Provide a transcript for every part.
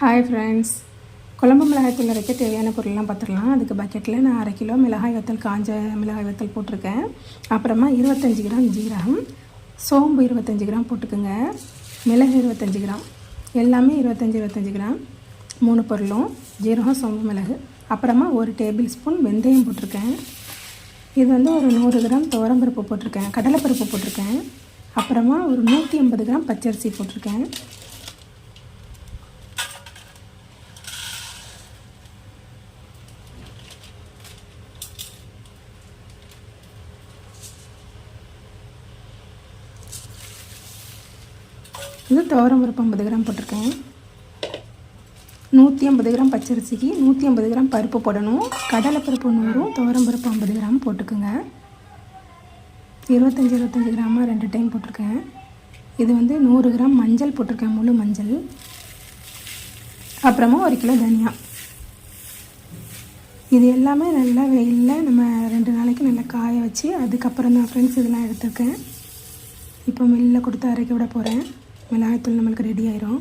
Hi friends குழம்பு மிளகாய் தூள் அரைக்க தேவையான பொருள்லாம் பார்த்துடலாம். அதுக்கு பக்கெட்டில் நான் அரை கிலோ மிளகாய் வத்தல் காஞ்ச மிளகாய் வத்தல் போட்டிருக்கேன். அப்புறமா இருபத்தஞ்சி கிராம் ஜீரகம் சோம்பு இருபத்தஞ்சி கிராம் போட்டுக்கோங்க. மிளகு இருபத்தஞ்சி கிராம். எல்லாமே இருபத்தஞ்சி இருபத்தஞ்சி கிராம். மூணு பொருளும் ஜீரகம் சோம்பு மிளகு. அப்புறமா ஒரு டேபிள் ஸ்பூன் வெந்தயம் போட்டிருக்கேன். இது வந்து ஒரு நூறு கிராம் துவரம்பருப்பு போட்டிருக்கேன். கடலைப்பருப்பு போட்டிருக்கேன். அப்புறமா ஒரு நூற்றி ஐம்பது கிராம் பச்சரிசி போட்டிருக்கேன். இது துவரம் பருப்பு ஐம்பது கிராம் போட்டிருக்கேன். நூற்றி ஐம்பது கிராம் பச்சரிசிக்கு நூற்றி ஐம்பது கிராம் பருப்பு போடணும். கடலைப்பருப்பு நூறும் துவரம் பருப்பு ஐம்பது கிராம் போட்டுக்கோங்க. இருபத்தஞ்சி இருபத்தஞ்சி கிராமாக ரெண்டு டைம் போட்டிருக்கேன். இது வந்து நூறு கிராம் மஞ்சள் போட்டிருக்கேன் முழு மஞ்சள். அப்புறமா ஒரு கிலோ தனியா. இது எல்லாமே நல்லா வெயிலில் நம்ம ரெண்டு நாளைக்கு நல்லா காய வச்சு அதுக்கப்புறம் தான் ஃப்ரெண்ட்ஸ் இதெல்லாம் எடுத்துருக்கேன். இப்போ மில்லில் கொடுத்து அரைக்க விட போகிறேன் மிளகாய்த்தூள் நம்மளுக்கு ரெடி ஆயிரும்.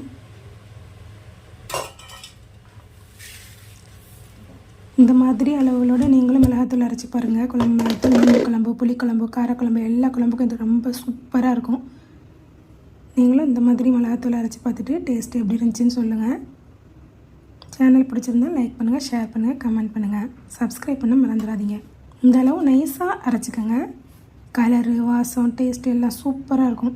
இந்த மாதிரி அளவுகளோடு நீங்களும் மிளகாத்தூள் அரைச்சி பாருங்கள் குழம்பு மிளகாத்தூள் மீன் குழம்பு புளிக்குழம்பு காரக்குழம்பு எல்லா குழம்புக்கும் இது ரொம்ப சூப்பராக இருக்கும். நீங்களும் இந்த மாதிரி மிளகாத்தூள் அரைச்சி பார்த்துட்டு டேஸ்ட் எப்படி இருந்துச்சுன்னு சொல்லுங்கள் சேனல் பிடிச்சிருந்தா லைக் பண்ணுங்கள் ஷேர் பண்ணுங்கள் கமெண்ட் பண்ணுங்கள் சப்ஸ்கிரைப் பண்ண மறந்துடாதீங்க. இந்த அளவு நைஸாக அரைச்சிக்கோங்க. கலரு வாசம் டேஸ்ட் எல்லாம் சூப்பராக இருக்கும்.